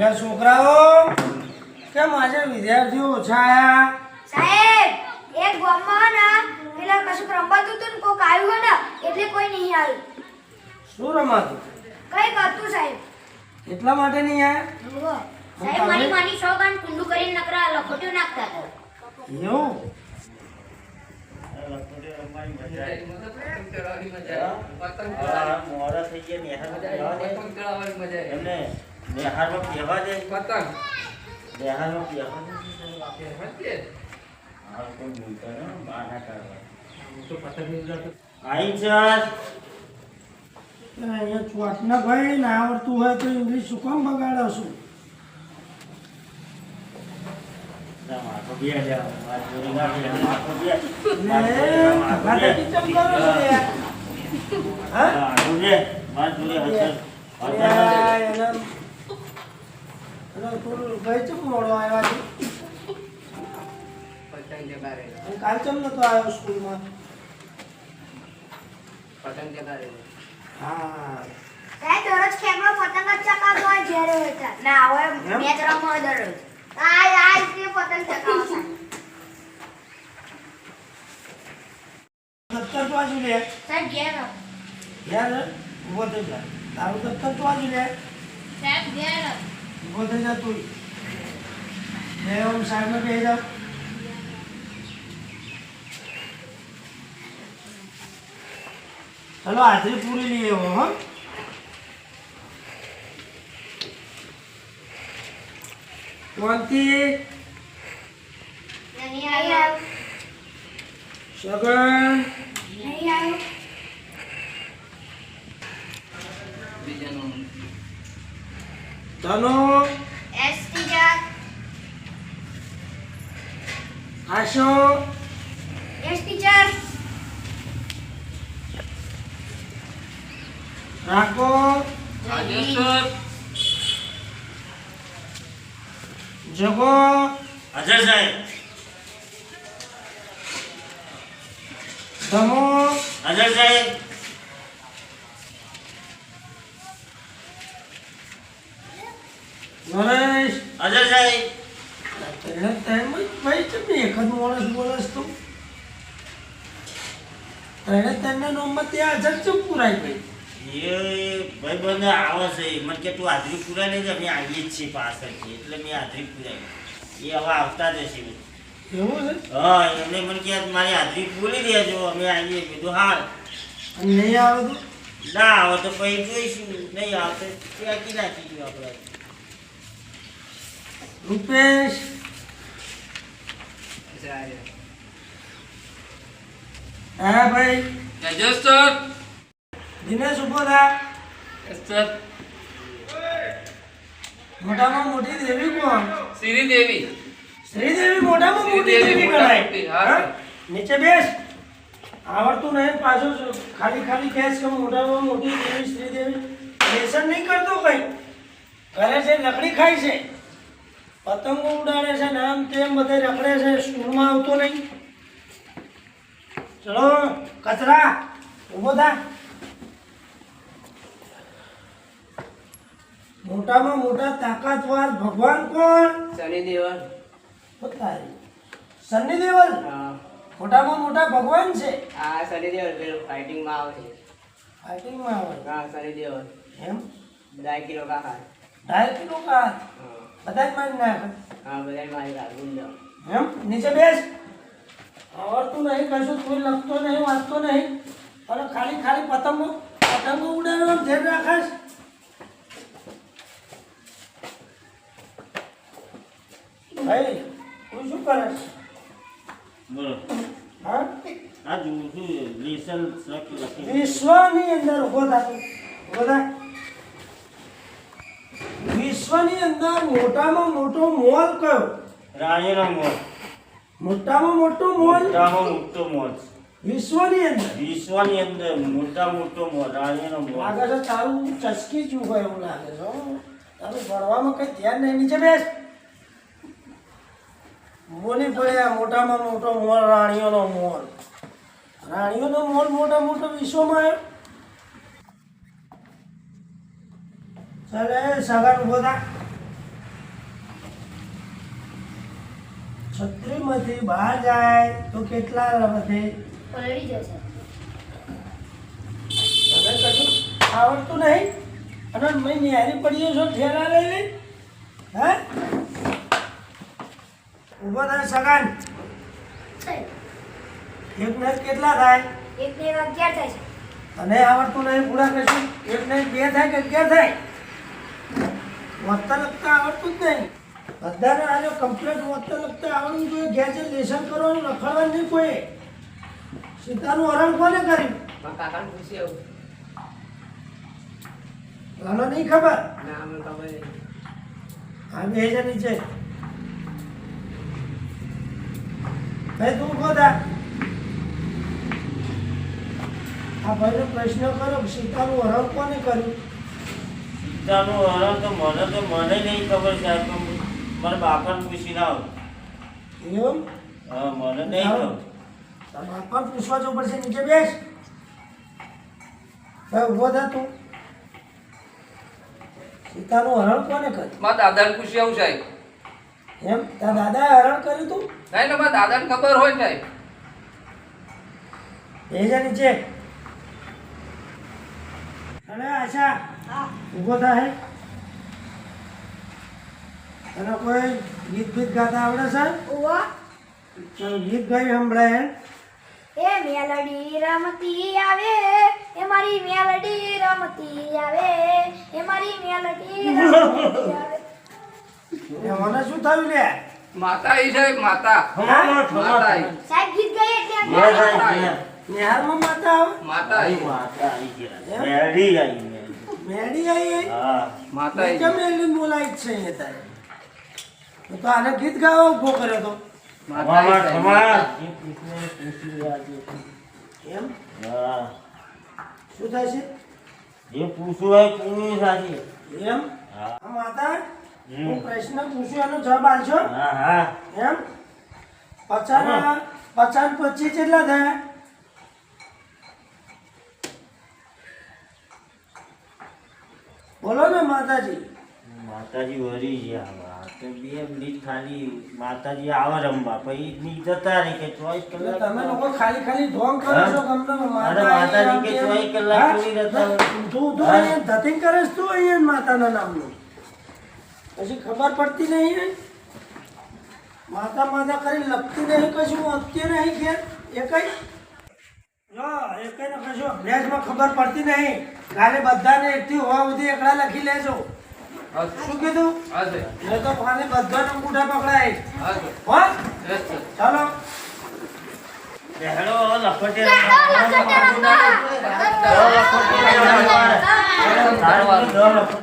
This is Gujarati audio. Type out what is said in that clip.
લે છોકરાઓ કેમ આજે વિદ્યાર્થીઓ ઓછા આયા સાહેબ એક ગામમાં ને પેલા કશું રમવાતું હતું ને કોક આવ્યું ને એટલે કોઈ નહીં આવ્યું. શું રમાતું કઈ કરતું સાહેબ. એટલા માટે નહીં આયા. સાહેબ મારી માની સોગન કુંડુ કરીને નકરા લખોટ્યું નાખતા એવું? મોડા થઈ ગયા દે. એમને નિહાળમાં કહેવા દે. નિહાળમાં બેહવા દે. હા, કોઈ બોલતા નહીં, બહાના કાઢવા. આઈ ચાલ. અહીંયા ચોટને ભાઈ ના આવડતું હોય તો ઇંગ્લિશ શું કામ બગાડો છું ના, માથો બે લે. મારી જોડે ના ભાઈ ચમ મોડો આવ્યા છે? કાલ ચમ નતો આવ્યો સ્કૂલમાં? હા. સાહેબ દરરોજ ખેમરો પતંગ જ ચકાવતો હોય જ્યારે હોય ના હવે એમ? મેચ રમવા દરરોજ. આય આય તે પતંગ ચકાવો દફતર તો આજુ લે. સાહેબ ઘેર આવો. ઊભો થઈ જા. તારું દફતર તો આજુ લે. સાહેબ ઘેર ઊભો થઈ જા તું. બે ઓમ સાઈડમાં બેસી જાવ ચલો હાજરી પૂરી લઈએ હો. કોણથી? સગન? તનો એસ ટીચર આશો. એસ ટીચર રાખો. જગો. હસર સાહેબ. ધમો હસર સાહેબ. નરેશ! અજય સાહેબ. તેમ જ ભાઈ છે ને એક જ માણસ બોલસ તો. તેને નોમમાં ત્યાં હજાર ચમ પુરાઈ ગઈ એ ભાઈબંધ આવે છે. મને કે તું હાજરી પુરાય નહીં અમે આવીએ જ છીએ પાછળથી. એટલે મેં હાજરી પુરાઈ એ હવે આવતા જ હશે એવું છે? હા એમને મને કે મારી હાજરી બોલી દેજો. અમે આવીએ. કીધું હા નહીં આવે તો? ના આવે તો પછી જોઈશું. નહીં આવે તો ત્યાંથી નાખીશું આપણે. રૂપેશ. હા ભાઈ. દિનેશ ઊભો થા. મોટામાં મોટી દેવી કોણ? શ્રીદેવી. શ્રીદેવી મોટામાં મોટી દેવી ગણાય. હા. નીચે બેસ. આવડતું નહીં પાછું ખાલી ખાલી કહેશ કે મોટામાં મોટી દેવી શ્રીદેવી. લેસન નહીં કરતો કઈ. કરે છે લકડી ખાય છે. પતંગો ઉડાડે છે ને આમ તેમ બધે રખડે છે સ્કૂલમાં આવતો નહીં. ચલો કચરા ઊભો થા. મોટામાં મોટા તાકાતવાર ભગવાન કોણ? શનિદેવલ દેવલ બતાવી સન્ની દેવલ મોટામાં મોટા ભગવાન છે? આ શનિદેવલ દેવલ પેલું ફાઇટિંગમાં આવે છે. ફાઇટિંગમાં આવે? હા શનિદેવલ દેવલ એમ? ઢાઈ કિલો કા હાથ ઢાઈ કિલો કા હા. બધા જ મારી નાખે. હા બધા મારી ગુંડો. એમ? નીચે બેસ. આવડતું નહીં કશું કોઈ લખતો નહીં વાંચતો નહીં. અને ખાલી ખાલી પતંગો પતંગો ઉડાડવાનું ધ્યાન રાખાશ ભાઈ તું શું કરે બોલો. હા? આ જોઉં છું લેસન લખી લખી વિશ્વની અંદર ઊભો થા તું. વિશ્વની અંદર મોટામાં મોટો મોલ કયો? રાણીનો મોલ. મોટામાં મોટો મોલ? મોટામાં મોટો મોલ. વિશ્વની અંદર? વિશ્વની અંદર મોટા મોટો મોલ રાણીનો મોલ. આગળ તો તારું ચસકી જ હોય એવું લાગે છે તારું ભણવામાં કઈ ધ્યાન નહીં. નીચે બેસ. બોલી પડ્યા મોટામાં મોટો મોલ રાણીઓનો મોલ. રાણીઓનો મોલ મોટા મોટો વિશ્વમાં આવ્યો? ચાલે સગન ઊભો થા. છત્રીમાંથી બહાર જાય તો કેટલા રમતે પલળી જશે તને કશું આવડતું નહીં? અને મેં નિહારી પડીએ છો ઠેલા લઈ લઈ? હે? ઊભો થાય સગન એક ને કેટલા થાય? એક ને અગિયાર થાય છે. અને આવડતું નહીં પૂરા કરશું. એક ને બે થાય કે અગિયાર થાય? વાંચતા લખતા આવડતું જ નહીં. બધાને આજે કમ્પ્લીટ વાંચતા લખતા આવડવું જોઈએ. ઘેર લેસન કરવાનું લખાડવાનું નહીં કોઈ. સીતાનું હરણ કોને કર્યું? કાકાને પૂછી આવું નહીં ખબર? ના અમને ખબર નહીં. આ બે છે નીચે. ભાઈ તું ખોદા આ ભાઈનો પ્રશ્ન કરો સીતાનું હરણ કોને કર્યું? સીતાનું હરણ તો મને તો મને નહીં ખબર સાહેબ મારા બાપાને પૂછીને આવો એમ હા મને નહીં ખબર. તારા બાપા પૂછવા જવું પડશે નીચે બેસ. ઊભો થા તું. સીતાનું હરણ કોને કર્યું? મારા દાદાને પૂછી આવું સાહેબ. એમ? તારા દાદાએ હરણ કર્યું તું? નહીં ને મારા દાદાને ખબર હોય સાહેબ. એ છે નીચે. અરે આશા ઊભો થાય. તને કોઈ ગીત ગીત ગાતા આવડે છે? ચાલો ગીત ગાઈ સંભળાય એ મેલડી રમતી આવે એ મારી મેલડી રમતી આવે એ મારી મેલડી રમતી આવે. એ મને શું થયું લે? માતા. એ સાહેબ માતા માતા સાહેબ ગીત ગાઈએ એટલે નિહારમાં માતા આવે? માતા આવી માતા આવી ગયા. મેડી આવી મેડી આવી હા. માતા આવી કેમ એલી બોલાય છે એ તારે? તો તો આને ગીત ગાવો ઊભો કર્યો તો માતા. એમ? હા. શું થાય છે? જે પૂછવું હોય પૂછવું સાચી. એમ? હા. માતા. હું પ્રશ્ન પૂછ્યું એનો જવાબ આલશો હા હા. એમ? પચાસ પચાસ પચીસ કેટલા થયા? બોલો ને માતાજી. માતાજી વરી ગયા બે મિનિટ ખાલી માતાજી આવે રમવા. પછી જતા રહી કે ચોઈસ કલાક તમે લોકો ખાલી ખાલી ઢોંગ કરો છો ગમે અરે માતાજી કે અહીંયા કલાક હા? રહેતા તું તું? અહીંયા ધતિંગ કરે તું અહીંયા માતાના નામનું. પછી ખબર પડતી નહીં માતા માતા કરી લખતી નહીં કશું અત્યારે નહીં ઘેર? એ કઈ? એ ખબર પડતી નહીં. કાલે બધાને એકથી હોવા સુધી એકડા લખી લેજો. શું કીધું? એટલે તો કાલે બધાને અંગૂઠા પકડાય. ચાલો. લખોટે. લખોટે